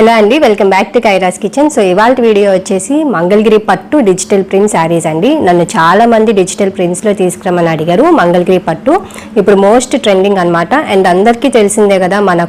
Hello అండి welcome back to Kaira's kitchen. So ఇవాళ video వచ్చేసి మంగళగిరి పట్టు డిజిటల్ ప్రింట్ శారీస్ అండి. నన్ను చాలా మంది డిజిటల్ ప్రింట్స్లో తీసుకురమ్మని అడిగారు మంగళగిరి పట్టు. ఇప్పుడు మోస్ట్ ట్రెండింగ్ అన్నమాట. అండ్ అందరికీ తెలిసిందే కదా మన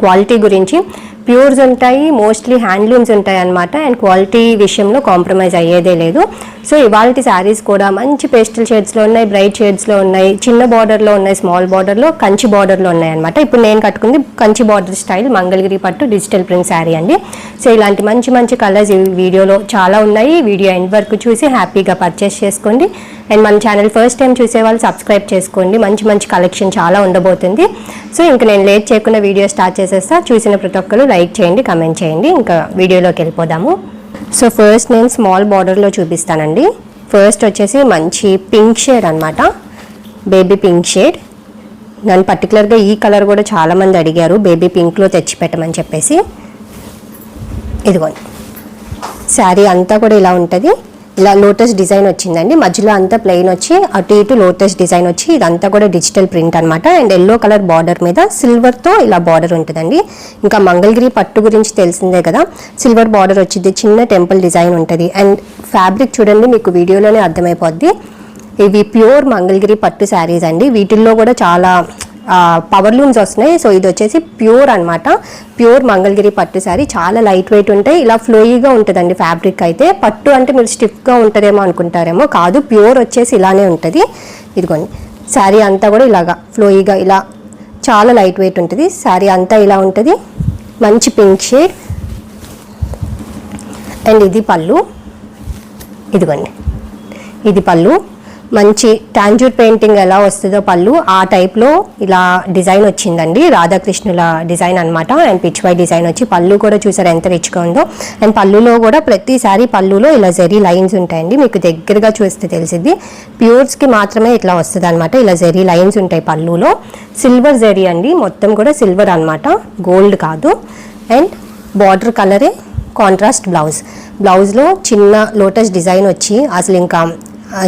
క్వాలిటీ గురించి. ప్యూర్స్ ఉంటాయి మోస్ట్లీ హ్యాండ్లూమ్స్ ఉంటాయి అన్నమాట. అండ్ క్వాలిటీ విషయంలో కాంప్రమైజ్ అయ్యేదే లేదు. సో ఇవాళ శారీస్ కూడా మంచి పేస్టల్ షేడ్స్లో ఉన్నాయి బ్రైట్ షేడ్స్లో ఉన్నాయి చిన్న బార్డర్లో ఉన్నాయి స్మాల్ బార్డర్లో కంచి బార్డర్లో ఉన్నాయి అనమాట ఇప్పుడు నేను కట్టుకుంది కంచి బార్డర్ స్టైల్ మంగళగిరి పట్టు డిజిటల్ ప్రింట్ శారీ అండి. సో ఇలాంటి మంచి మంచి కలర్స్ ఈ వీడియోలో చాలా ఉన్నాయి. వీడియో ఎండ్ వరకు చూసి హ్యాపీగా పర్చేస్ చేసుకోండి. అండ్ మన ఛానల్ ఫస్ట్ టైం చూసే వాళ్ళు సబ్స్క్రైబ్ చేసుకోండి. మంచి మంచి కలెక్షన్ చాలా ఉండబోతుంది. సో ఇంక నేను లేట్ చేయకుండా వీడియో స్టార్ట్ చేసేస్తా. చూసిన ప్రతి ఒక్కరు లైక్ చేయండి కమెంట్ చేయండి. ఇంకా వీడియోలోకి వెళ్ళిపోదాము. సో ఫస్ట్ నేను స్మాల్ బార్డర్లో చూపిస్తానండి. ఫస్ట్ వచ్చేసి మంచి పింక్ షేడ్ అనమాట బేబీ పింక్ షేడ్. నన్ను పర్టికులర్గా ఈ కలర్ కూడా చాలామంది అడిగారు. బేబీ పింక్లో తెచ్చిపెట్టమని చెప్పేసి. ఇదిగోండి. శారీ అంతా కూడా ఇలా ఉంటుంది. ఇలా లోటస్ డిజైన్ వచ్చిందండి. మధ్యలో అంతా ప్లెయిన్ వచ్చి అటు ఇటు లోటస్ డిజైన్ వచ్చి ఇదంతా కూడా డిజిటల్ ప్రింట్ అనమాట అండ్ ఎల్లో కలర్ బార్డర్ మీద సిల్వర్తో ఇలా బార్డర్ ఉంటుందండి. ఇంకా మంగళగిరి పట్టు గురించి తెలిసిందే కదా. సిల్వర్ బార్డర్ వచ్చింది. చిన్న టెంపుల్ డిజైన్ ఉంటుంది. అండ్ ఫ్యాబ్రిక్ చూడండి మీకు వీడియోలోనే అర్థమైపోద్ది. ఇవి ప్యూర్ మంగళగిరి పట్టు శారీస్ అండి. వీటిల్లో కూడా చాలా పవర్ లూమ్స్ వస్తున్నాయి. సో ఇది వచ్చేసి ప్యూర్ అన్నమాట. ప్యూర్ మంగళగిరి పట్టు శారీ. చాలా లైట్ వెయిట్ ఉంటాయి. ఇలా ఫ్లోయీగా ఉంటుందండి ఫ్యాబ్రిక్ అయితే. పట్టు అంటే మీరు స్టిఫ్గా ఉంటుందేమో అనుకుంటారేమో. కాదు ప్యూర్ వచ్చేసి ఇలానే ఉంటుంది. ఇదిగోండి. శారీ అంతా కూడా ఇలాగా ఫ్లోయీగా ఇలా చాలా లైట్ వెయిట్ ఉంటుంది. శారీ అంతా ఇలా ఉంటుంది. మంచి పింక్ షేడ్ అండ్ ఇది పళ్ళు. ఇదిగోండి. ఇది పళ్ళు. మంచి టాంజూర్ పెయింటింగ్ ఎలా వస్తుందో పళ్ళు ఆ టైప్లో ఇలా డిజైన్ వచ్చిందండి. రాధాకృష్ణుల డిజైన్ అనమాట అండ్ పిచ్వై డిజైన్ వచ్చి పళ్ళు కూడా చూసారు ఎంత రిచ్గా ఉందో. అండ్ పళ్ళులో కూడా ప్రతిసారి పళ్ళులో ఇలా జెరీ లైన్స్ ఉంటాయండి. మీకు దగ్గరగా చూస్తే తెలిసింది ప్యూర్స్కి మాత్రమే ఇట్లా వస్తుంది అనమాట ఇలా జెరీ లైన్స్ ఉంటాయి పళ్ళులో. సిల్వర్ జెరీ అండి. మొత్తం కూడా సిల్వర్ అనమాట గోల్డ్ కాదు. అండ్ బార్డర్ కలరే కాంట్రాస్ట్ బ్లౌజ్ బ్లౌజ్లో చిన్న లోటస్ డిజైన్ వచ్చి అసలు ఇంకా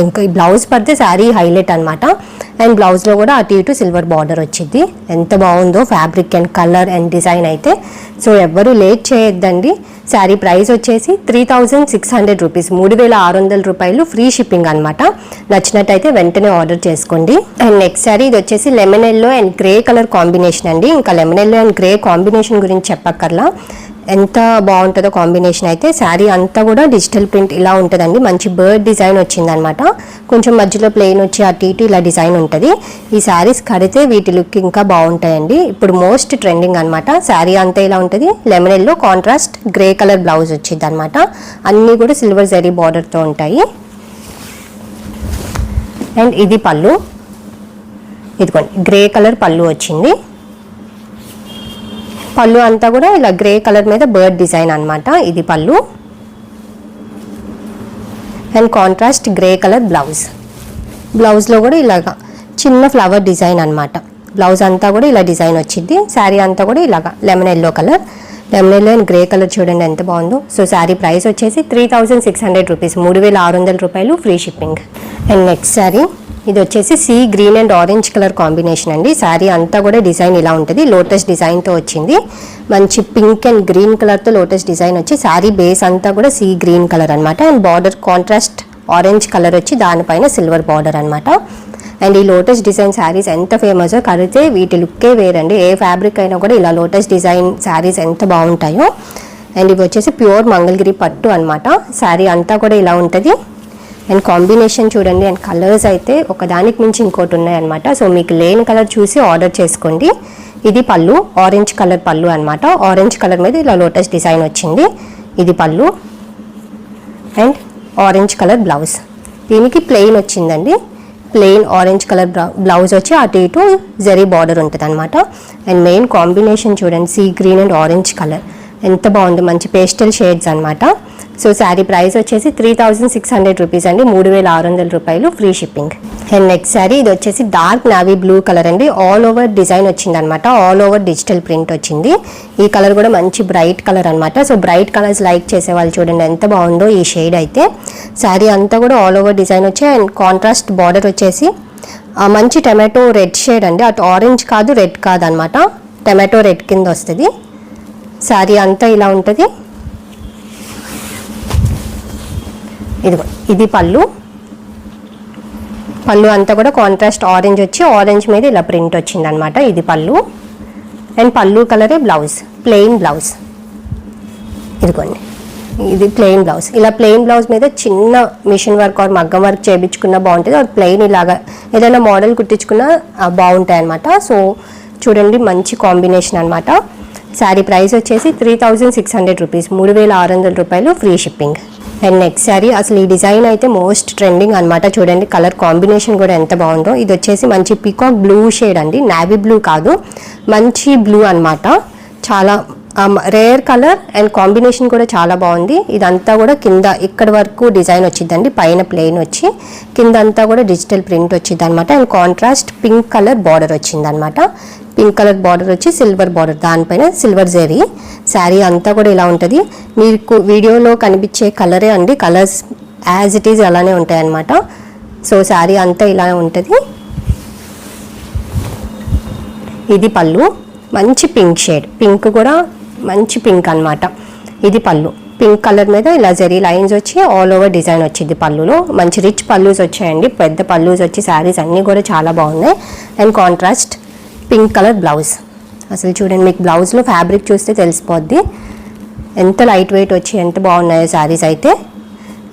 ఇంకా ఈ బ్లౌజ్ పడితే శారీ హైలైట్ అనమాట అండ్ బ్లౌజ్లో కూడా అటు ఇటు సిల్వర్ బార్డర్ వచ్చింది. ఎంత బాగుందో fabric and colour and design అయితే. సో ఎవ్వరూ లేట్ చేయొద్దండి. శారీ ప్రైస్ వచ్చేసి three thousand six hundred rupees. మూడు వేల ఆరు వందల రూపాయలు ఫ్రీ షిప్పింగ్ అనమాట నచ్చినట్టయితే వెంటనే ఆర్డర్ చేసుకోండి. అండ్ నెక్స్ట్ శారీ ఇది వచ్చేసి lemon yellow and grey colour combination అండి. ఇంకా lemon yellow and grey combination గురించి చెప్పక్కర్లా. ఎంత బాగుంటుందో కాంబినేషన్ అయితే శారీ అంతా కూడా డిజిటల్ ప్రింట్ ఇలా ఉంటుందండి. మంచి బర్డ్ డిజైన్ వచ్చిందనమాట. కొంచెం మధ్యలో ప్లెయిన్ వచ్చి అటు ఇటు ఇలా డిజైన్ ఉంటుంది. ఈ శారీస్ కడితే వీటి లుక్ ఇంకా బాగుంటాయండి. ఇప్పుడు మోస్ట్ ట్రెండింగ్ అనమాట. శారీ అంతా ఇలా ఉంటుంది? Lemon yellow contrast grey colour blouse వచ్చింది అనమాట అన్నీ కూడా సిల్వర్ జరీ బార్డర్తో ఉంటాయి. అండ్ ఇది పళ్ళు. ఇదిగోండి గ్రే కలర్ పళ్ళు వచ్చింది. పళ్ళు అంతా కూడా ఇలా గ్రే కలర్ మీద బర్డ్ డిజైన్ అనమాట ఇది పళ్ళు. And contrast grey colour blouse. బ్లౌజ్లో కూడా ఇలాగా చిన్న ఫ్లవర్ డిజైన్ అనమాట బ్లౌజ్ అంతా కూడా ఇలా డిజైన్ వచ్చింది. శారీ అంతా కూడా ఇలాగా lemon yellow colour. Lemon yellow and grey colour చూడండి ఎంత బాగుందో. సో శారీ ప్రైస్ వచ్చేసి three thousand six hundred rupees మూడు వేల ఆరు వందల రూపాయలు free shipping and next sari ఇది వచ్చేసి sea green and orange colour combination అండి. శారీ అంతా కూడా డిజైన్ ఇలా ఉంటుంది. లోటస్ డిజైన్తో వచ్చింది. మంచి పింక్ అండ్ గ్రీన్ కలర్తో లోటస్ డిజైన్ వచ్చి శారీ బేస్ అంతా కూడా సీ గ్రీన్ కలర్ అనమాట and border contrast orange colour వచ్చి దానిపైన సిల్వర్ బార్డర్ అనమాట అండ్ ఈ లోటస్ డిజైన్ శారీస్ ఎంత ఫేమస్ కడితే వీటి లుక్కే వేరండి. ఏ ఫ్యాబ్రిక్ అయినా కూడా ఇలా లోటస్ డిజైన్ శారీస్ ఎంత బాగుంటాయో. అండ్ ఇవి వచ్చేసి ప్యూర్ మంగళగిరి పట్టు అనమాట శారీ అంతా కూడా ఇలా ఉంటుంది. అండ్ కాంబినేషన్ చూడండి అండ్ కలర్స్ అయితే ఒకదానికి మించి ఇంకోటి ఉన్నాయన్నమాట సో మీకు లేని కలర్ చూసి ఆర్డర్ చేసుకోండి. ఇది పళ్ళు ఆరెంజ్ కలర్ పళ్ళు అనమాట ఆరెంజ్ కలర్ మీద ఇలా లోటస్ డిజైన్ వచ్చింది. ఇది పళ్ళు అండ్ ఆరెంజ్ కలర్ బ్లౌజ్. దీనికి ప్లెయిన్ వచ్చిందండి. ప్లెయిన్ ఆరెంజ్ కలర్ బ్లౌజ్ వచ్చి అటు ఇటు జరీ బార్డర్ ఉంటుంది అనమాట అండ్ మెయిన్ కాంబినేషన్ చూడండి sea green and orange colour. ఎంత బాగుంది మంచి పేస్టల్ షేడ్స్ అనమాట సో శారీ ప్రైస్ వచ్చేసి three thousand six hundred rupees అండి మూడు వేల ఆరు వందల రూపాయలు free shipping. And next sari ఇది వచ్చేసి డార్క్ నావీ బ్లూ కలర్ అండి ఆల్ ఓవర్ డిజైన్ వచ్చింది అనమాట ఆల్ ఓవర్ డిజిటల్ ప్రింట్ వచ్చింది. ఈ కలర్ కూడా మంచి బ్రైట్ కలర్ అనమాట సో బ్రైట్ కలర్స్ లైక్ చేసే వాళ్ళు చూడండి ఎంత బాగుందో ఈ షేడ్ అయితే. శారీ అంతా కూడా ఆల్ ఓవర్ డిజైన్ వచ్చి అండ్ కాంట్రాస్ట్ బార్డర్ వచ్చేసి మంచి టమాటో రెడ్ షేడ్ అండి అటు ఆరెంజ్ కాదు రెడ్ కాదనమాట టమాటో రెడ్ కింద వస్తుంది. శారీ అంతా ఇలా ఉంటుంది. ఇదిగో ఇది పళ్ళు. పళ్ళు అంతా కూడా కాంట్రాస్ట్ ఆరెంజ్ వచ్చి ఆరెంజ్ మీద ఇలా ప్రింట్ వచ్చింది అనమాట ఇది పళ్ళు. అండ్ పళ్ళు కలరే బ్లౌజ్ ప్లెయిన్ బ్లౌజ్ ఇదిగోండి ఇది ప్లెయిన్ బ్లౌజ్ ఇలా ప్లెయిన్ బ్లౌజ్ మీద చిన్న మిషన్ వర్క్ ఆర్ మగ్గం వర్క్ చేయించుకున్నా బాగుంటుంది. అది ప్లెయిన్ ఇలాగా ఏదైనా మోడల్ కుట్టించుకున్నా బాగుంటాయి అనమాట సో చూడండి మంచి కాంబినేషన్ అనమాట శారీ ప్రైస్ వచ్చేసి three thousand six hundred rupees. మూడు వేల ఆరు వందల రూపాయలు free shipping. And next sari అసలు ఈ డిజైన్ అయితే మోస్ట్ ట్రెండింగ్ అనమాట చూడండి కలర్ కాంబినేషన్ కూడా ఎంత బాగుందో. ఇది వచ్చేసి మంచి పీకాక్ బ్లూ షేడ్ అండి. నావీ బ్లూ కాదు మంచి బ్లూ అన్నమాట. చాలా రేర్ కలర్ అండ్ కాంబినేషన్ కూడా చాలా బాగుంది. ఇదంతా కూడా కింద ఇక్కడ వరకు డిజైన్ వచ్చిందండి. పైన ప్లెయిన్ వచ్చి కింద అంతా కూడా డిజిటల్ ప్రింట్ వచ్చింది అనమాట and contrast pink colour border వచ్చింది అనమాట పింక్ కలర్ బార్డర్ వచ్చి సిల్వర్ బార్డర్ దానిపైన సిల్వర్ జరీ. శారీ అంతా కూడా ఇలా ఉంటుంది. మీకు వీడియోలో కనిపించే కలరే అండి. కలర్స్ యాజ్ ఇట్ ఈజ్ అలానే ఉంటాయనమాట సో శారీ అంతా ఇలా ఉంటుంది. ఇది పళ్ళు. మంచి పింక్ షేడ్. పింక్ కూడా మంచి పింక్ అన్నమాట. ఇది పళ్ళు. పింక్ కలర్ మీద ఇలా జరీ లైన్స్ వచ్చి ఆల్ ఓవర్ డిజైన్ వచ్చింది పళ్ళులో. మంచి రిచ్ పళ్ళుస్ వచ్చాయండి. పెద్ద పళ్ళుస్ వచ్చి శారీస్ అన్నీ కూడా చాలా బాగున్నాయి. And contrast pink colour blouse. అసలు చూడండి మీకు బ్లౌజ్లో ఫ్యాబ్రిక్ చూస్తే తెలిసిపోద్ది. ఎంత లైట్ వెయిట్ వచ్చి ఎంత బాగున్నాయో శారీస్ అయితే.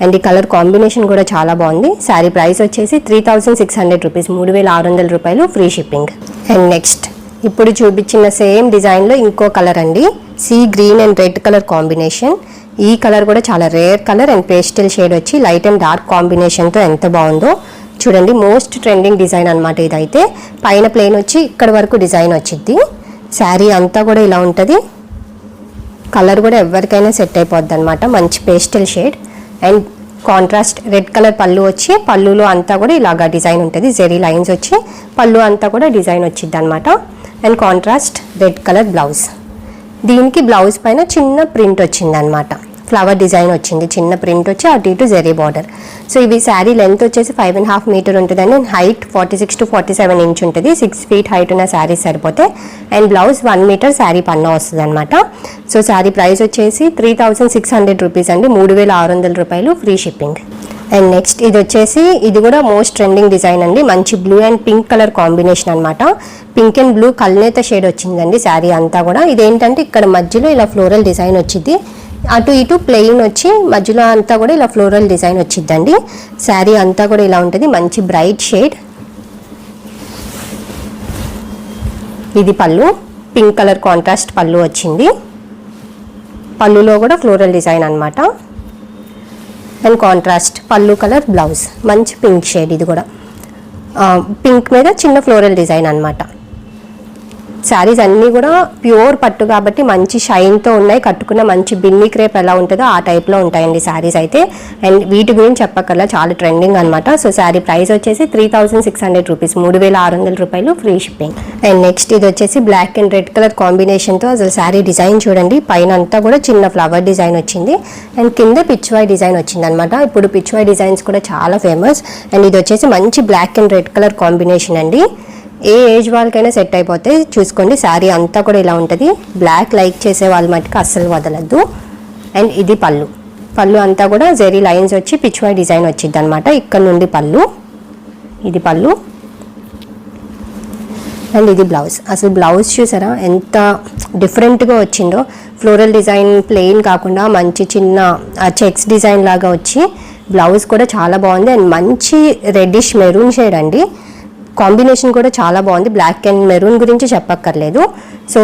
అండ్ ఈ కలర్ కాంబినేషన్ కూడా చాలా బాగుంది. శారీ ప్రైస్ వచ్చేసి three thousand six hundred rupees మూడు వేల ఆరు వందల రూపాయలు ఫ్రీ షిప్పింగ్ అండ్ నెక్స్ట్ ఇప్పుడు చూపించిన సేమ్ డిజైన్లో ఇంకో కలర్ అండి. Sea green and red colour combination ఈ కలర్ కూడా చాలా rare colour and pastel shade వచ్చి లైట్ అండ్ డార్క్ కాంబినేషన్తో ఎంత బాగుందో. చూడండి మోస్ట్ ట్రెండింగ్ డిజైన్ అనమాట ఇదైతే. పైన ప్లేన్ వచ్చి ఇక్కడ వరకు డిజైన్ వచ్చింది శారీ అంతా కూడా ఇలా ఉంటుంది. కలర్ కూడా ఎవరికైనా సెట్ అయిపోద్ది అనమాట మంచి pastel shade and contrast red colour పళ్ళు వచ్చి పళ్ళులో అంతా కూడా ఇలాగా డిజైన్ ఉంటుంది. జెరీ లైన్స్ వచ్చి పళ్ళు అంతా కూడా డిజైన్ వచ్చింది అనమాట and contrast red colour blouse దీనికి బ్లౌజ్ పైన చిన్న ప్రింట్ వచ్చింది అనమాట ఫ్లవర్ డిజైన్ వచ్చింది. చిన్న ప్రింట్ వచ్చి అటు ఇటు జెరీ బార్డర్ సో ఇవి శారీ లెంత్ వచ్చేసి ఫైవ్ అండ్ హాఫ్ మీటర్ ఉంటుందండి. Height forty six to forty seven inch ఉంటుంది. సిక్స్ ఫీట్ హైట్ ఉన్న శారీస్ సరిపోతే. And blouse one metre sari పన్నా వస్తుంది అనమాట సో శారీ ప్రైస్ వచ్చేసి three thousand six hundred rupees అండి. మూడు వేల ఆరు వందల రూపాయలు ఫ్రీ షిప్పింగ్ అండ్ నెక్స్ట్ ఇది వచ్చేసి ఇది కూడా మోస్ట్ ట్రెండింగ్ డిజైన్ అండి. మంచి blue and pink colour combination అనమాట పింక్ అండ్ బ్లూ కల్నేత షేడ్ వచ్చిందండి శారీ అంతా కూడా. ఇదేంటంటే ఇక్కడ మధ్యలో ఇలా ఫ్లోరల్ డిజైన్ వచ్చింది. అటు ఇటు ప్లెయిన్ వచ్చి మధ్యలో అంతా కూడా ఇలా ఫ్లోరల్ డిజైన్ వచ్చిందండి శారీ అంతా కూడా ఇలా ఉంటుంది. మంచి బ్రైట్ షేడ్ ఇది పళ్ళు. పింక్ కలర్ కాంట్రాస్ట్ పళ్ళు వచ్చింది. పళ్ళులో కూడా ఫ్లోరల్ డిజైన్ అనమాట అండ్ కాంట్రాస్ట్ పళ్ళు కలర్ బ్లౌజ్ మంచి పింక్ షేడ్ ఇది కూడా. పింక్ మీద చిన్న ఫ్లోరల్ డిజైన్ అనమాట శారీస్ అన్నీ కూడా ప్యూర్ పట్టు కాబట్టి మంచి షైన్తో ఉన్నాయి. కట్టుకున్న మంచి బిన్ని క్రేప్ ఎలా ఉంటుందో ఆ టైప్లో ఉంటాయండి శారీస్ అయితే. అండ్ వీటి గురించి చెప్పక్కర్లా చాలా ట్రెండింగ్ అనమాట సో శారీ ప్రైస్ వచ్చేసి three thousand six hundred rupees మూడు వేల ఆరు వందల రూపాయలు ఫ్రీ షిప్పింగ్ అండ్ నెక్స్ట్ ఇది వచ్చేసి బ్లాక్ అండ్ రెడ్ కలర్ కాంబినేషన్తో అసలు శారీ డిజైన్ చూడండి. పైన అంతా కూడా చిన్న ఫ్లవర్ డిజైన్ వచ్చింది. అండ్ కింద పిచ్వాయ్ డిజైన్ వచ్చింది అనమాట ఇప్పుడు పిచ్వాయ్ డిజైన్స్ కూడా చాలా ఫేమస్ అండ్ ఇది వచ్చేసి మంచి black and red colour combination అండి. ఏ ఏజ్ వాళ్ళకైనా సెట్ అయిపోతే చూసుకోండి. శారీ అంతా కూడా ఇలా ఉంటుంది. బ్లాక్ లైక్ చేసే వాళ్ళ మట్టుకు అస్సలు వదలద్దు. అండ్ ఇది పళ్ళు. పళ్ళు అంతా కూడా జెరీ లైన్స్ వచ్చి పిచ్వాయ్ డిజైన్ వచ్చింది అనమాట ఇక్కడ నుండి పళ్ళు. ఇది పళ్ళు. అండ్ ఇది బ్లౌజ్. అసలు బ్లౌజ్ చూసారా? ఎంత డిఫరెంట్గా వచ్చిందో. ఫ్లోరల్ డిజైన్ ప్లెయిన్ కాకుండా మంచి చిన్న చెక్స్ డిజైన్ లాగా వచ్చి బ్లౌజ్ కూడా చాలా బాగుంది. అండ్ మంచి రెడ్డిష్ మెరూన్ షేడ్ అండి. కాంబినేషన్ కూడా చాలా బాగుంది. బ్లాక్ అండ్ మెరూన్ గురించి చెప్పక్కర్లేదు. సో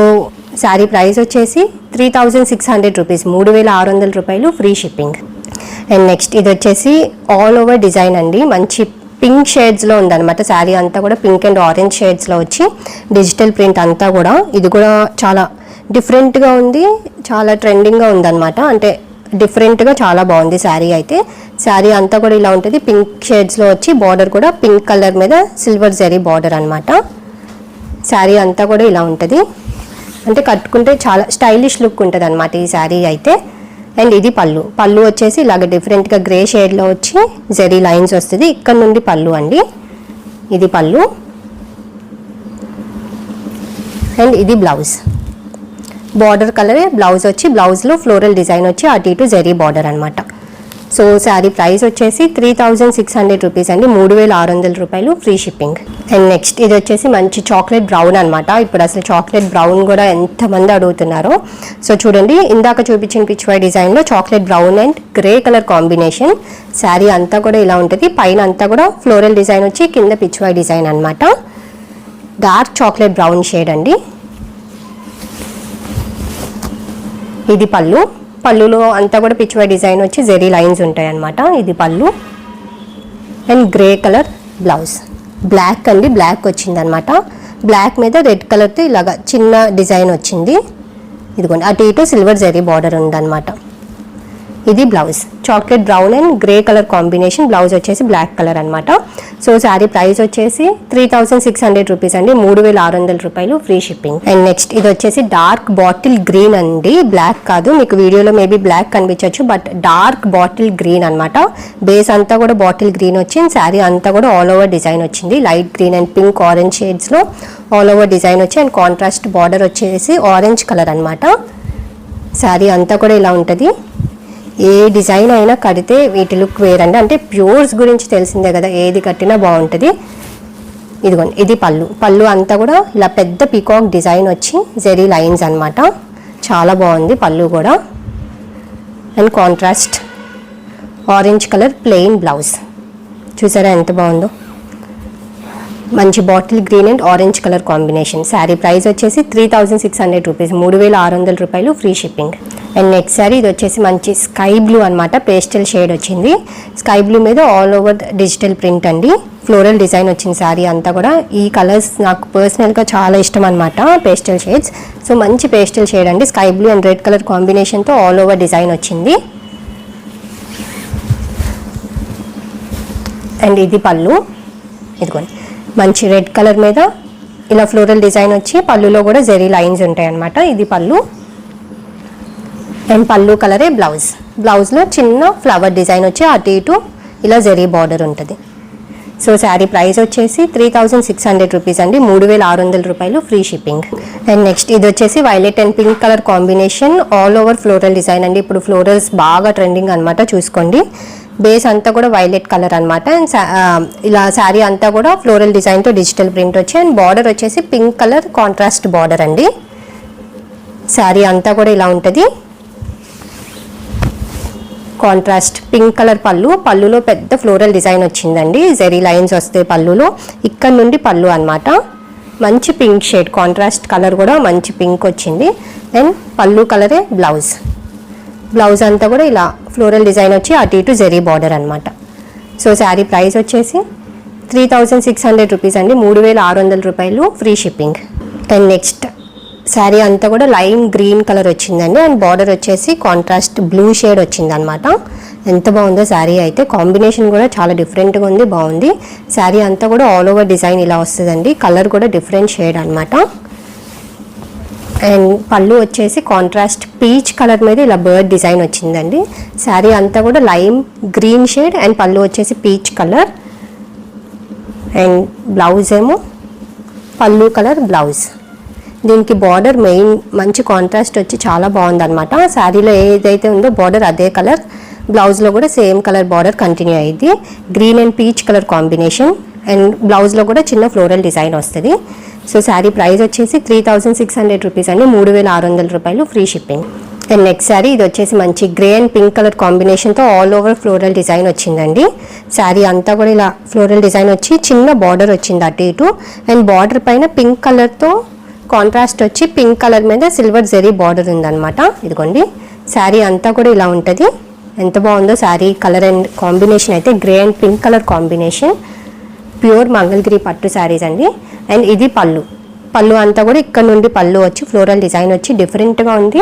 శారీ ప్రైస్ వచ్చేసి three thousand six hundred rupees మూడు వేల ఆరు వందల రూపాయలు ఫ్రీ షిప్పింగ్. అండ్ నెక్స్ట్ ఇది వచ్చేసి ఆల్ ఓవర్ డిజైన్ అండి. మంచి పింక్ షేడ్స్లో ఉందన్నమాట శారీ అంతా కూడా పింక్ అండ్ ఆరెంజ్ షేడ్స్లో వచ్చి డిజిటల్ ప్రింట్ అంతా కూడా. ఇది కూడా చాలా డిఫరెంట్గా ఉంది చాలా ట్రెండింగ్గా ఉందన్నమాట. అంటే డిఫరెంట్గా చాలా బాగుంది శారీ అయితే. శారీ అంతా కూడా ఇలా ఉంటుంది. పింక్ షేడ్స్లో వచ్చి బార్డర్ కూడా పింక్ కలర్ మీద సిల్వర్ జరీ బార్డర్ అనమాట శారీ అంతా కూడా ఇలా ఉంటుంది. అంటే కట్టుకుంటే చాలా స్టైలిష్ లుక్ ఉంటుంది అనమాట ఈ శారీ అయితే. అండ్ ఇది పళ్ళు. పళ్ళు వచ్చేసి ఇలాగ డిఫరెంట్గా గ్రే షేడ్లో వచ్చి జరీ లైన్స్ వస్తుంది. ఇక్కడ నుండి పళ్ళు అండి. ఇది పళ్ళు. అండ్ ఇది బ్లౌజ్. బార్డర్ కలరే బ్లౌజ్ వచ్చి బ్లౌజ్లో ఫ్లోరల్ డిజైన్ వచ్చి అటు ఇటు జరీ బార్డర్ అనమాట సో శారీ ప్రైస్ వచ్చేసి three thousand six hundred rupees అండి మూడు వేల ఆరు వందల రూపాయలు ఫ్రీ షిప్పింగ్ అండ్ నెక్స్ట్ ఇది వచ్చేసి మంచి చాక్లెట్ బ్రౌన్ అనమాట ఇప్పుడు అసలు చాక్లెట్ బ్రౌన్ కూడా ఎంతమంది అడుగుతున్నారో. సో చూడండి ఇందాక చూపించిన పిచ్వై డిజైన్లో chocolate brown and grey colour combination sari అంతా కూడా ఇలా ఉంటుంది. పైన అంతా కూడా ఫ్లోరల్ డిజైన్ వచ్చి కింద పిచ్వై డిజైన్ అనమాట డార్క్ చాక్లెట్ బ్రౌన్ షేడ్ అండి. ఇది పళ్ళు. పళ్ళులో అంతా కూడా పిచ్చివై డిజైన్ వచ్చి జెరీ లైన్స్ ఉంటాయి అనమాట ఇది పళ్ళు. And grey colour blouse. Black అండి బ్లాక్ వచ్చిందనమాట బ్లాక్ మీద రెడ్ కలర్తో ఇలాగ చిన్న డిజైన్ వచ్చింది. ఇదిగోండి అటు ఇటు సిల్వర్ జరీ బార్డర్ ఉందన్నమాట. ఇది blouse. Chocolate brown and grey colour combination blouse వచ్చేసి బ్లాక్ కలర్ అనమాట సో శారీ ప్రైస్ వచ్చేసి three thousand six hundred rupees అండి. మూడు వేల ఆరు వందల రూపాయలు ఫ్రీ షిప్పింగ్ అండ్ నెక్స్ట్ ఇది వచ్చేసి డార్క్ బాటిల్ గ్రీన్ అండి. బ్లాక్ కాదు. మీకు వీడియోలో మేబీ బ్లాక్ కనిపించవచ్చు బట్ డార్క్ బాటిల్ గ్రీన్ అనమాట బేస్ అంతా కూడా బాటిల్ గ్రీన్ వచ్చి శారీ అంతా కూడా ఆల్ ఓవర్ డిజైన్ వచ్చింది. Light green and pink orange షేడ్స్లో all over design వచ్చి అండ్ కాంట్రాస్ట్ బార్డర్ వచ్చేసి ఆరెంజ్ కలర్ అనమాట శారీ అంతా కూడా ఇలా ఉంటుంది. ఏ డిజైన్ అయినా కడితే వీటి లుక్ వేరండి. అంటే ప్యూర్స్ గురించి తెలిసిందే కదా ఏది కట్టినా బాగుంటుంది. ఇదిగోండి ఇది పళ్ళు. పళ్ళు అంతా కూడా ఇలా పెద్ద పీకాక్ డిజైన్ వచ్చి జెరీ లైన్స్ అనమాట చాలా బాగుంది పళ్ళు కూడా. And contrast orange colour plain blouse. చూసారా ఎంత బాగుందో? మంచి bottle green and orange colour combination. Sari price వచ్చేసి three thousand six hundred rupees. మూడు వేల ఆరు వందల రూపాయలు free shipping. And next sari ఇది వచ్చేసి మంచి స్కై బ్లూ అనమాట పేస్టల్ షేడ్ వచ్చింది. స్కై బ్లూ మీద ఆల్ ఓవర్ డిజిటల్ ప్రింట్ అండి. ఫ్లోరల్ డిజైన్ వచ్చింది శారీ అంతా కూడా. ఈ కలర్స్ నాకు పర్సనల్గా చాలా ఇష్టం అనమాట పేస్టల్ షేడ్స్ సో మంచి పేస్టల్ షేడ్ అండి. Sky blue and red colour కాంబినేషన్తో ఆల్ ఓవర్ డిజైన్ వచ్చింది. అండ్ ఇది పళ్ళు. ఇదిగోండి. మంచి రెడ్ కలర్ మీద ఇలా ఫ్లోరల్ డిజైన్ వచ్చి పళ్ళులో కూడా జెరీ లైన్స్ ఉంటాయి అనమాట ఇది పళ్ళు. అండ్ పళ్ళు కలరే బ్లౌజ్ బ్లౌజ్లో చిన్న ఫ్లవర్ డిజైన్ వచ్చి అటు ఇటు ఇలా జరీ బార్డర్ ఉంటుంది. సో శారీ ప్రైస్ వచ్చేసి three thousand six hundred rupees అండి. మూడు వేల ఆరు వందల రూపాయలు ఫ్రీ షిప్పింగ్ అండ్ నెక్స్ట్ ఇది వచ్చేసి violet and pink colour combination all over floral design అండి. ఇప్పుడు ఫ్లోరల్స్ బాగా ట్రెండింగ్ అనమాట చూసుకోండి. బేస్ అంతా కూడా వైలెట్ కలర్ అనమాట అండ్ ఇలా శారీ అంతా కూడా ఫ్లోరల్ డిజైన్తో డిజిటల్ ప్రింట్ వచ్చి అండ్ బార్డర్ వచ్చేసి పింక్ కలర్ కాంట్రాస్ట్ బార్డర్ అండి. శారీ అంతా కూడా ఇలా ఉంటుంది. కాంట్రాస్ట్ పింక్ కలర్ పళ్ళు పళ్ళులో పెద్ద ఫ్లోరల్ డిజైన్ వచ్చిందండి. జెరీ లైన్స్ వస్తాయి పళ్ళులో. ఇక్కడ నుండి పళ్ళు అనమాట మంచి పింక్ షేడ్ కాంట్రాస్ట్ కలర్ కూడా మంచి పింక్ వచ్చింది. దెన్ పళ్ళు కలరే బ్లౌజ్ బ్లౌజ్ అంతా కూడా ఇలా ఫ్లోరల్ డిజైన్ వచ్చి అటు ఇటు జెరీ బార్డర్ అనమాట సో శారీ ప్రైస్ వచ్చేసి three thousand six hundred rupees అండి. మూడు వేల ఆరు వందల రూపాయలు free shipping then next sari అంతా కూడా లైమ్ గ్రీన్ కలర్ వచ్చిందండి అండ్ బార్డర్ వచ్చేసి కాంట్రాస్ట్ బ్లూ షేడ్ వచ్చింది అనమాట ఎంత బాగుందో శారీ అయితే. కాంబినేషన్ కూడా చాలా డిఫరెంట్గా ఉంది బాగుంది. శారీ అంతా కూడా ఆల్ ఓవర్ డిజైన్ ఇలా వస్తుందండి. కలర్ కూడా డిఫరెంట్ షేడ్ అనమాట అండ్ పళ్ళు వచ్చేసి కాంట్రాస్ట్ పీచ్ కలర్ మీద ఇలా బర్డ్ డిజైన్ వచ్చిందండి. శారీ అంతా కూడా లైమ్ గ్రీన్ షేడ్ అండ్ పళ్ళు వచ్చేసి పీచ్ కలర్. అండ్ బ్లౌజ్ ఏమో పళ్ళు కలర్ బ్లౌజ్. దీనికి బార్డర్ మెయిన్ మంచి కాంట్రాస్ట్ వచ్చి చాలా బాగుంది అనమాట శారీలో ఏదైతే ఉందో బార్డర్ అదే కలర్ బ్లౌజ్లో కూడా సేమ్ కలర్ బార్డర్ కంటిన్యూ అయ్యింది green and peach colour combination and బ్లౌజ్లో కూడా చిన్న ఫ్లోరల్ డిజైన్ వస్తుంది. సో శారీ ప్రైస్ వచ్చేసి three thousand six hundred rupees అండి. మూడు వేల ఆరు వందల రూపాయలు free shipping and next sari ఇది వచ్చేసి మంచి గ్రే అండ్ పింక్ కలర్ కాంబినేషన్తో ఆల్ ఓవర్ ఫ్లోరల్ డిజైన్ వచ్చిందండి. శారీ అంతా కూడా ఇలా ఫ్లోరల్ డిజైన్ వచ్చి చిన్న బార్డర్ వచ్చింది అటు ఇటు. అండ్ బార్డర్ పైన పింక్ కలర్తో కాంట్రాస్ట్ వచ్చి పింక్ కలర్ మీద సిల్వర్ జెరీ బార్డర్ ఉందనమాట ఇదిగోండి శారీ అంతా కూడా ఇలా ఉంటుంది. ఎంత బాగుందో శారీ కలర్ అండ్ కాంబినేషన్ అయితే grey and pink colour combination pure Mangalagiri పట్టు శారీస్ అండి. అండ్ ఇది పళ్ళు. పళ్ళు అంతా కూడా ఇక్కడ నుండి పళ్ళు వచ్చి ఫ్లోరల్ డిజైన్ వచ్చి డిఫరెంట్గా ఉంది.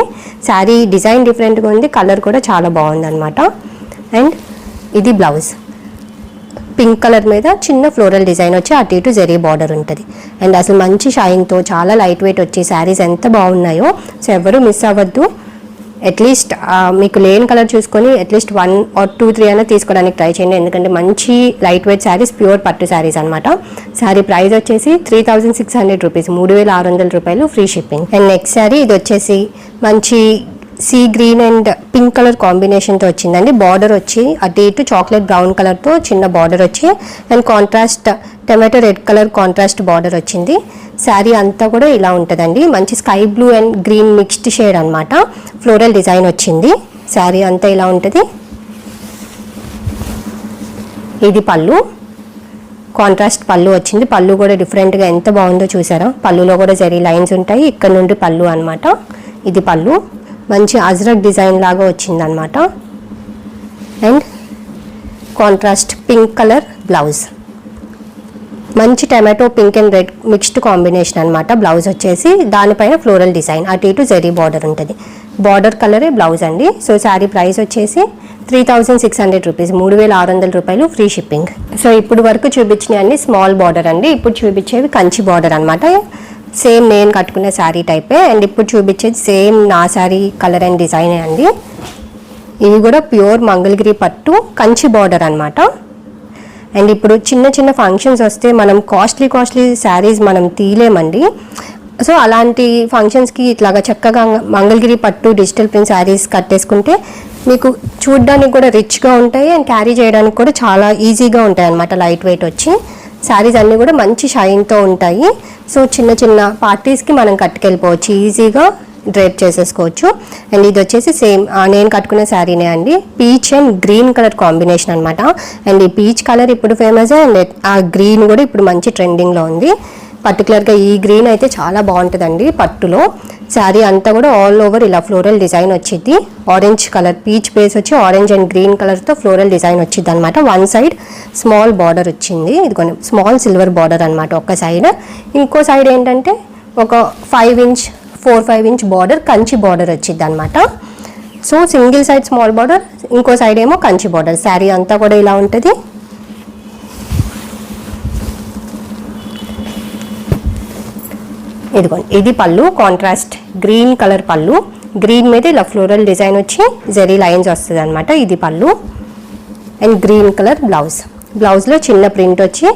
శారీ డిజైన్ డిఫరెంట్గా ఉంది. కలర్ కూడా చాలా బాగుందనమాట అండ్ ఇది బ్లౌజ్ పింక్ కలర్ మీద చిన్న ఫ్లోరల్ డిజైన్ వచ్చి అటు ఇటు జరీ బార్డర్ ఉంటుంది. అండ్ అసలు మంచి షైన్తో చాలా లైట్ వెయిట్ వచ్చి శారీస్ ఎంత బాగున్నాయో సో ఎవరు మిస్ అవ్వద్దు. అట్లీస్ట్ మీకు లేని కలర్ చూసుకొని at least one or two three అయినా తీసుకోవడానికి ట్రై చేయండి. ఎందుకంటే మంచి లైట్ వెయిట్ శారీస్ ప్యూర్ పట్టు శారీస్ అనమాట శారీ ప్రైస్ వచ్చేసి three thousand six hundred rupees మూడు వేల ఆరు వందల రూపాయలు free shipping and next sari ఇది వచ్చేసి మంచి sea green and pink colour కాంబినేషన్తో వచ్చిందండి. బార్డర్ వచ్చి అటు ఇటు చాక్లెట్ బ్రౌన్ కలర్తో చిన్న బార్డర్ వచ్చి and contrast tomato red colour contrast border వచ్చింది. శారీ అంతా కూడా ఇలా ఉంటుందండి. మంచి sky blue and green mixed shade అనమాట ఫ్లోరల్ డిజైన్ వచ్చింది. శారీ అంతా ఇలా ఉంటుంది. ఇది పళ్ళు. కాంట్రాస్ట్ పళ్ళు వచ్చింది. పళ్ళు కూడా డిఫరెంట్గా ఎంత బాగుందో చూసారా? పళ్ళులో కూడా జరీ లైన్స్ ఉంటాయి. ఇక్కడ నుండి పళ్ళు అనమాట ఇది పళ్ళు. మంచి అజ్రక్ డిజైన్ లాగా వచ్చింది అనమాట and contrast pink colour blouse. మంచి tomato pink and red mixed combination అనమాట బ్లౌజ్ వచ్చేసి. దానిపైన ఫ్లోరల్ డిజైన్. అటు ఇటు జరీ బార్డర్ ఉంటుంది. బార్డర్ కలరే బ్లౌజ్ అండి. సో శారీ ప్రైస్ వచ్చేసి three thousand six hundred rupees. మూడు వేల ఆరు వందల రూపాయలు ఫ్రీ షిప్పింగ్. సో ఇప్పుడు వరకు చూపించినవి అన్ని స్మాల్ బార్డర్ అండి. ఇప్పుడు చూపించేవి కంచి బార్డర్ అనమాట సేమ్ నేను కట్టుకునే శారీ టైపే. అండ్ ఇప్పుడు చూపించేది సేమ్ నా శారీ కలర్ అండ్ డిజైన్ అండి. ఇవి కూడా ప్యూర్ మంగళగిరి పట్టు కంచి బార్డర్ అనమాట అండ్ ఇప్పుడు చిన్న చిన్న ఫంక్షన్స్ వస్తే మనం కాస్ట్లీ కాస్ట్లీ శారీస్ మనం తీయలేమండి. సో అలాంటి ఫంక్షన్స్కి ఇట్లాగా చక్కగా మంగళగిరి పట్టు డిజిటల్ ప్రింట్ శారీస్ కట్టేసుకుంటే మీకు చూడడానికి కూడా రిచ్గా ఉంటాయి అండ్ క్యారీ చేయడానికి కూడా చాలా ఈజీగా ఉంటాయి అన్నమాట లైట్ వెయిట్ వచ్చి. శారీస్ అన్నీ కూడా మంచి షైన్తో ఉంటాయి. సో చిన్న చిన్న పార్టీస్కి మనం కట్టుకెళ్ళిపోవచ్చు. ఈజీగా డ్రేప్ చేసేసుకోవచ్చు. అండ్ ఇది వచ్చేసి సేమ్ నేను కట్టుకునే శారీనే అండి. Peach and green colour combination అనమాట అండ్ ఈ పీచ్ కలర్ ఇప్పుడు ఫేమస్ అండ్ ఆ గ్రీన్ కూడా ఇప్పుడు మంచి ట్రెండింగ్లో ఉంది. పర్టికులర్గా ఈ గ్రీన్ అయితే చాలా బాగుంటుందండి పట్టులో. శారీ అంతా కూడా ఆల్ ఓవర్ ఇలా ఫ్లోరల్ డిజైన్ వచ్చింది ఆరెంజ్ కలర్ పీచ్ బేస్ వచ్చి ఆరెంజ్ అండ్ గ్రీన్ కలర్తో ఫ్లోరల్ డిజైన్ వచ్చింది అనమాట వన్ సైడ్ స్మాల్ బార్డర్ వచ్చింది. ఇది కొన్ని స్మాల్ సిల్వర్ బార్డర్ అనమాట ఒక సైడ్ ఇంకో సైడ్ ఏంటంటే ఒక five inch four five inch border Kanchi border వచ్చింది అనమాట so single side small border ఇంకో సైడ్ ఏమో కంచి బార్డర్ శారీ అంతా కూడా ఇలా ఉంటుంది. ఇదిగోండి ఇది పళ్ళు కాంట్రాస్ట్ గ్రీన్ కలర్ పళ్ళు. గ్రీన్ మీద ఇలా ఫ్లోరల్ డిజైన్ వచ్చి జెరీ లైన్స్ వస్తుంది అనమాట ఇది పళ్ళు. అండ్ గ్రీన్ కలర్ బ్లౌజ్ బ్లౌజ్లో చిన్న ప్రింట్ వచ్చి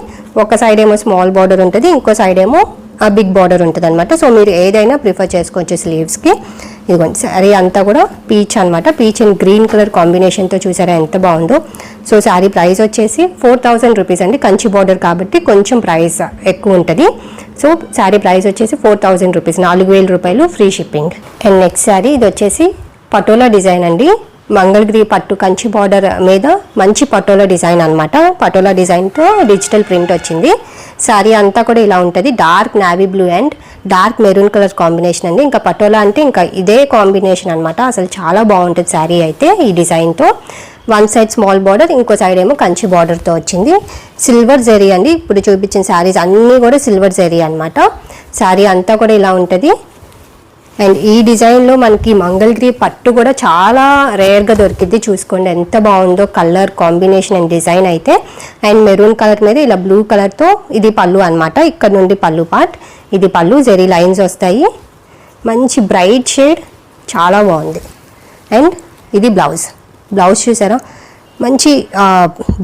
ఒక సైడ్ ఏమో స్మాల్ బార్డర్ ఉంటుంది ఇంకో సైడ్ ఏమో బిగ్ బార్డర్ ఉంటుంది అనమాట సో మీరు ఏదైనా ప్రిఫర్ చేసుకోవచ్చు స్లీవ్స్కి ఇదిగోండి శారీ అంతా కూడా పీచ్ అనమాట పీచ్ అండ్ గ్రీన్ కలర్ కాంబినేషన్తో చూసారా ఎంత బాగుందో. సో శారీ ప్రైస్ వచ్చేసి ఫోర్ థౌజండ్ రూపీస్ అండి. కంచి బార్డర్ కాబట్టి కొంచెం ప్రైస్ ఎక్కువ ఉంటుంది. సో శారీ ప్రైస్ వచ్చేసి ఫోర్ థౌజండ్ రూపీస్ నాలుగు వేల రూపాయలు free shipping and next sari ఇది వచ్చేసి పటోలా డిజైన్ అండి. మంగళగిరి పట్టు కంచి బార్డర్ మీద మంచి పటోలా డిజైన్ అనమాట పటోలా డిజైన్తో డిజిటల్ ప్రింట్ వచ్చింది. శారీ అంతా కూడా ఇలా ఉంటుంది. Dark navy blue and dark maroon colour combination అండి. ఇంకా పటోలా అంటే ఇంకా ఇదే కాంబినేషన్ అనమాట అసలు చాలా బాగుంటుంది శారీ అయితే ఈ డిజైన్తో. వన్ సైడ్ స్మాల్ బార్డర్ ఇంకో సైడ్ ఏమో కంచి బార్డర్తో వచ్చింది. సిల్వర్ జెరీ అండి. ఇప్పుడు చూపించిన శారీస్ అన్నీ కూడా సిల్వర్ జెరీ అనమాట శారీ అంతా కూడా ఇలా ఉంటుంది. అండ్ ఈ డిజైన్లో మనకి మంగళగిరి పట్టు కూడా చాలా రేర్గా దొరికింది చూసుకోండి ఎంత బాగుందో కలర్ కాంబినేషన్ అండ్ డిజైన్ అయితే. అండ్ మెరూన్ కలర్ మీద ఇలా బ్లూ కలర్తో ఇది పళ్ళు అనమాట ఇక్కడ నుండి పళ్ళు పార్ట్ ఇది పళ్ళు జెరీ లైన్స్ వస్తాయి. మంచి బ్రైట్ షేడ్ చాలా బాగుంది. అండ్ ఇది బ్లౌజ్. బ్లౌజ్ చూసారా? మంచి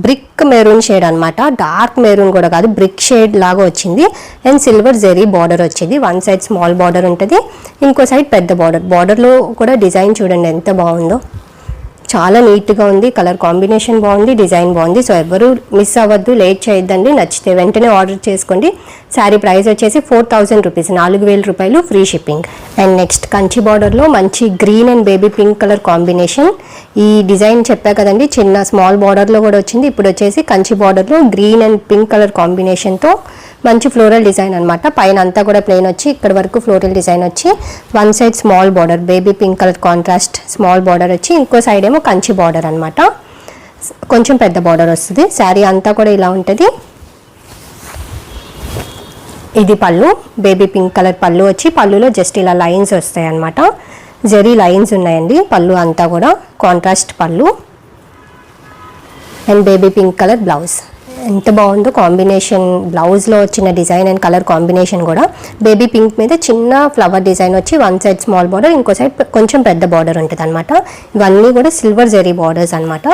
బ్రిక్ మెరూన్ షేడ్ అనమాట డార్క్ మెరూన్ కూడా కాదు బ్రిక్ షేడ్ లాగా వచ్చింది. అండ్ సిల్వర్ జెరీ బార్డర్ వచ్చింది. వన్ సైడ్ స్మాల్ బార్డర్ ఉంటుంది. ఇంకో సైడ్ పెద్ద బార్డర్ బార్డర్లో కూడా డిజైన్ చూడండి ఎంత బాగుందో. చాలా నీట్గా ఉంది. కలర్ కాంబినేషన్ బాగుంది డిజైన్ బాగుంది. సో ఎవరు మిస్ అవ్వద్దు లేట్ చేయొద్దండి. నచ్చితే వెంటనే ఆర్డర్ చేసుకోండి. శారీ ప్రైస్ వచ్చేసి ఫోర్ థౌజండ్ రూపీస్ నాలుగు వేల రూపాయలు free shipping and next Kanchi బార్డర్లో మంచి green and baby pink colour combination ఈ డిజైన్ చెప్పా కదండి చిన్న స్మాల్ బార్డర్లో కూడా వచ్చింది. ఇప్పుడు వచ్చేసి కంచి బార్డర్లో గ్రీన్ అండ్ పింక్ కలర్ కాంబినేషన్తో మంచి ఫ్లోరల్ డిజైన్ అనమాట పైన అంతా కూడా ప్లెయిన్ వచ్చి ఇక్కడ వరకు ఫ్లోరల్ డిజైన్ వచ్చి one side small border baby pink colour contrast small border వచ్చి ఇంకో సైడ్ ఏమో కంచి బార్డర్ అనమాట కొంచెం పెద్ద బార్డర్ వస్తుంది. శారీ అంతా కూడా ఇలా ఉంటుంది. ఇది పళ్ళు బేబీ పింక్ కలర్ పళ్ళు వచ్చి పళ్ళులో జస్ట్ ఇలా లైన్స్ వస్తాయి అనమాట జరీ లైన్స్ ఉన్నాయండి. పళ్ళు అంతా కూడా కాంట్రాస్ట్ పళ్ళు. And baby pink colour blouse ఎంత బాగుందో కాంబినేషన్. బ్లౌజ్లో వచ్చిన డిజైన్ అండ్ కలర్ కాంబినేషన్ కూడా. బేబీ పింక్ మీద చిన్న ఫ్లవర్ డిజైన్ వచ్చి వన్ సైడ్ స్మాల్ బార్డర్ ఇంకో సైడ్ కొంచెం పెద్ద బార్డర్ ఉంటుంది అనమాట ఇవన్నీ కూడా సిల్వర్ జెరీ బార్డర్స్ అనమాట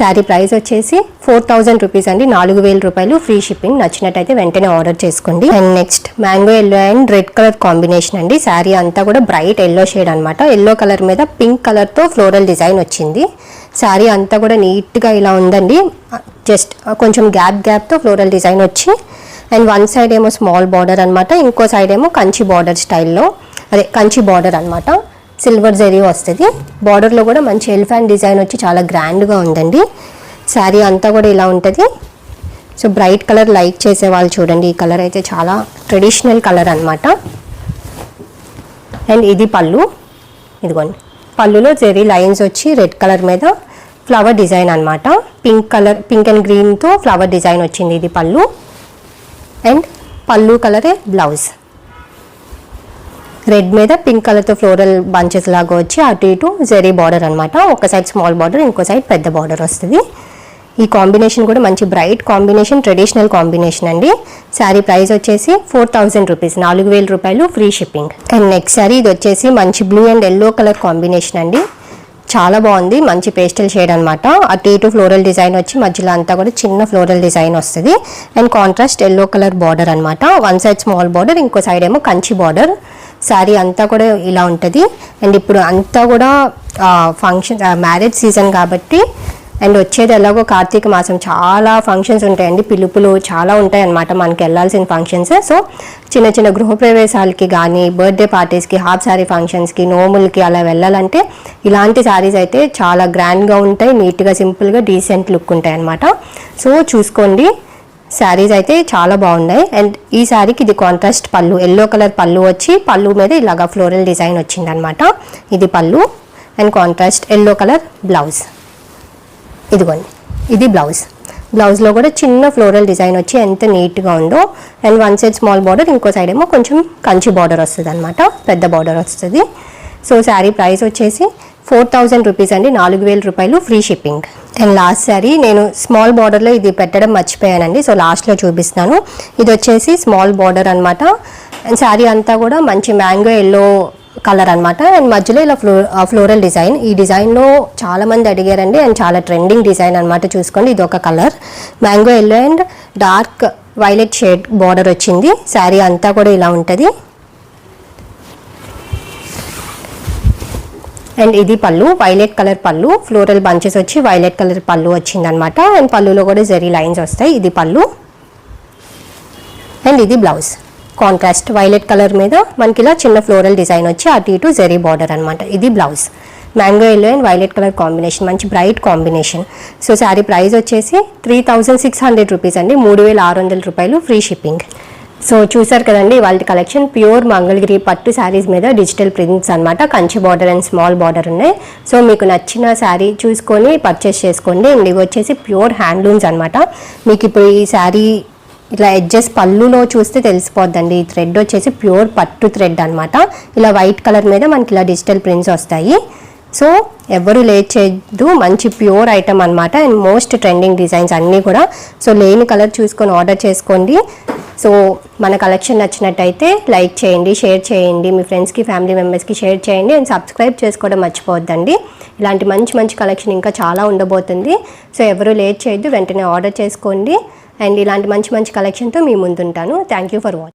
శారీ ప్రైస్ వచ్చేసి ఫోర్ థౌజండ్ రూపీస్ అండి. నాలుగు వేల రూపాయలు ఫ్రీ షిప్పింగ్. నచ్చినట్టయితే వెంటనే ఆర్డర్ చేసుకోండి. And next mango yellow and red colour combination అండి. శారీ అంతా కూడా బ్రైట్ ఎల్లో షేడ్ అనమాట ఎల్లో కలర్ మీద పింక్ కలర్తో ఫ్లోరల్ డిజైన్ వచ్చింది. శారీ అంతా కూడా నీట్గా ఇలా ఉందండి. జస్ట్ కొంచెం గ్యాప్ గ్యాప్తో ఫ్లోరల్ డిజైన్ వచ్చి అండ్ వన్ సైడ్ ఏమో స్మాల్ బార్డర్ అనమాట ఇంకో సైడ్ ఏమో కంచి బార్డర్ స్టైల్లో అదే కంచి బార్డర్ అనమాట సిల్వర్ జరీ వస్తుంది. బార్డర్లో కూడా మంచి ఎలిఫెంట్ డిజైన్ వచ్చి చాలా గ్రాండ్గా ఉందండి. శారీ అంతా కూడా ఇలా ఉంటుంది. సో బ్రైట్ కలర్ లైక్ చేసే వాళ్ళు చూడండి ఈ కలర్ అయితే చాలా ట్రెడిషనల్ కలర్ అనమాట అండ్ ఇది పళ్ళు. ఇదిగోండి. పళ్ళులో జెరీ లైన్స్ వచ్చి రెడ్ కలర్ మీద ఫ్లవర్ డిజైన్ అనమాట పింక్ కలర్ పింక్ అండ్ గ్రీన్తో ఫ్లవర్ డిజైన్ వచ్చింది ఇది పళ్ళు. అండ్ పళ్ళు కలరే బ్లౌజ్. రెడ్ మీద పింక్ కలర్తో ఫ్లోరల్ బంచెస్ లాగా వచ్చి అటు ఇటు జెరీ బార్డర్ అనమాట ఒక సైడ్ స్మాల్ బార్డర్ ఇంకో సైడ్ పెద్ద బార్డర్ వస్తుంది. ఈ కాంబినేషన్ కూడా మంచి బ్రైట్ కాంబినేషన్ ట్రెడిషనల్ కాంబినేషన్ అండి. శారీ ప్రైస్ వచ్చేసి ఫోర్ థౌజండ్ రూపీస్ నాలుగు వేల రూపాయలు free shipping. And next sari ఇది వచ్చేసి మంచి blue and yellow colour combination అండి. చాలా బాగుంది. మంచి పేస్టల్ షేడ్ అనమాట అటు ఇటు ఫ్లోరల్ డిజైన్ వచ్చి మధ్యలో అంతా కూడా చిన్న ఫ్లోరల్ డిజైన్ వస్తుంది. And contrast yellow colour border అనమాట వన్ సైడ్ స్మాల్ బార్డర్ ఇంకో సైడ్ ఏమో కంచి బార్డర్. శారీ అంతా కూడా ఇలా ఉంటుంది. అండ్ ఇప్పుడు అంతా కూడా ఫంక్షన్ మ్యారేజ్ సీజన్ కాబట్టి అండ్ వచ్చేది ఎలాగో కార్తీక మాసం. చాలా ఫంక్షన్స్ ఉంటాయండి. పిలుపులు చాలా ఉంటాయి అన్నమాట మనకి వెళ్ళాల్సిన ఫంక్షన్స్ సో చిన్న చిన్న గృహప్రవేశాలకి కానీ బర్త్డే పార్టీస్కి హాఫ్ శారీ ఫంక్షన్స్కి నోములకి అలా వెళ్ళాలంటే ఇలాంటి శారీస్ అయితే చాలా గ్రాండ్గా ఉంటాయి. నీట్గా సింపుల్గా డీసెంట్ లుక్ ఉంటాయి అన్నమాట సో చూసుకోండి. శారీస్ అయితే చాలా బాగున్నాయి. అండ్ ఈ శారీకి ఇది కాంట్రాస్ట్ పళ్ళు. ఎల్లో కలర్ పళ్ళు వచ్చి పళ్ళు మీద ఇలాగా ఫ్లోరల్ డిజైన్ వచ్చిందనమాట ఇది పళ్ళు. And contrast yellow colour blouse ఇదిగోండి ఇది బ్లౌజ్. బ్లౌజ్లో కూడా చిన్న ఫ్లోరల్ డిజైన్ వచ్చి ఎంత నీట్గా ఉందో and one side small border ఇంకో సైడ్ ఏమో కొంచెం కంచి బార్డర్ వస్తుంది అనమాట పెద్ద బార్డర్ వస్తుంది. సో శారీ ప్రైస్ వచ్చేసి ఫోర్ థౌజండ్ రూపీస్ అండి నాలుగు వేల రూపాయలు free shipping. And last sari నేను స్మాల్ బార్డర్లో ఇది పెట్టడం మర్చిపోయానండి సో లాస్ట్లో చూపిస్తాను ఇది వచ్చేసి స్మాల్ బార్డర్ అనమాట అండ్ శారీ అంతా కూడా మంచి మ్యాంగో ఎల్లో కలర్ అనమాట అండ్ మధ్యలో ఇలా ఫ్లో ఫ్లోరల్ డిజైన్. ఈ డిజైన్లో చాలా మంది అడిగారండి. అండ్ చాలా ట్రెండింగ్ డిజైన్ అనమాట చూసుకోండి. ఇది ఒక colour. Mango yellow and dark violet shade border వచ్చింది. శారీ అంతా కూడా ఇలా ఉంటుంది. అండ్ ఇది పళ్ళు. వైలెట్ కలర్ పళ్ళు. ఫ్లోరల్ బంచెస్ వచ్చి వైలెట్ కలర్ పళ్ళు వచ్చింది అనమాట అండ్ పళ్ళులో కూడా జరీ లైన్స్ వస్తాయి. ఇది పళ్ళు. అండ్ ఇది బ్లౌజ్. కాంట్రాస్ట్ వైలెట్ కలర్ మీద మనకి ఇలా చిన్న ఫ్లోరల్ డిజైన్ వచ్చి అటు ఇటు జెరీ బార్డర్ అనమాట ఇది blouse mango yellow and violet colour combination మంచి bright combination so sari price వచ్చేసి three thousand six hundred rupees అండి. మూడు వేల ఆరు వందల రూపాయలు ఫ్రీ షిప్పింగ్ సో చూసారు కదండి వాళ్ళ కలెక్షన్ ప్యూర్ మంగళగిరి పట్టు శారీస్ మీద డిజిటల్ ప్రింట్స్ అనమాట Kanchi border and small border ఉన్నాయి. సో మీకు నచ్చిన శారీ చూసుకొని పర్చేస్ చేసుకోండి. అండ్ ఇవి వచ్చేసి ప్యూర్ హ్యాండ్లూమ్స్ అనమాట మీకు ఇప్పుడు ఈ శారీ ఇట్లా ఎడ్జెస్ పళ్ళులో చూస్తే తెలిసిపోద్దండి. ఈ థ్రెడ్ వచ్చేసి ప్యూర్ పట్టు థ్రెడ్ అనమాట ఇలా వైట్ కలర్ మీద మనకి ఇలా డిజిటల్ ప్రింట్స్ వస్తాయి. సో ఎవరు లేట్ చేయద్దు. మంచి ప్యూర్ ఐటమ్ అనమాట అండ్ మోస్ట్ ట్రెండింగ్ డిజైన్స్ అన్నీ కూడా. సో లేని కలర్ చూసుకొని ఆర్డర్ చేసుకోండి. సో మన కలెక్షన్ నచ్చినట్టయితే లైక్ చేయండి షేర్ చేయండి. మీ ఫ్రెండ్స్కి ఫ్యామిలీ మెంబర్స్కి షేర్ చేయండి. అండ్ సబ్స్క్రైబ్ చేసుకోవడం మర్చిపోవద్దండి. ఇలాంటి మంచి మంచి కలెక్షన్ ఇంకా చాలా ఉండబోతుంది. సో ఎవరు లేట్ చేయొద్దు. వెంటనే ఆర్డర్ చేసుకోండి. అండ్ ఇలాంటి మంచి మంచి కలెక్షన్తో మీ ముందుంటాను. Thank you for watching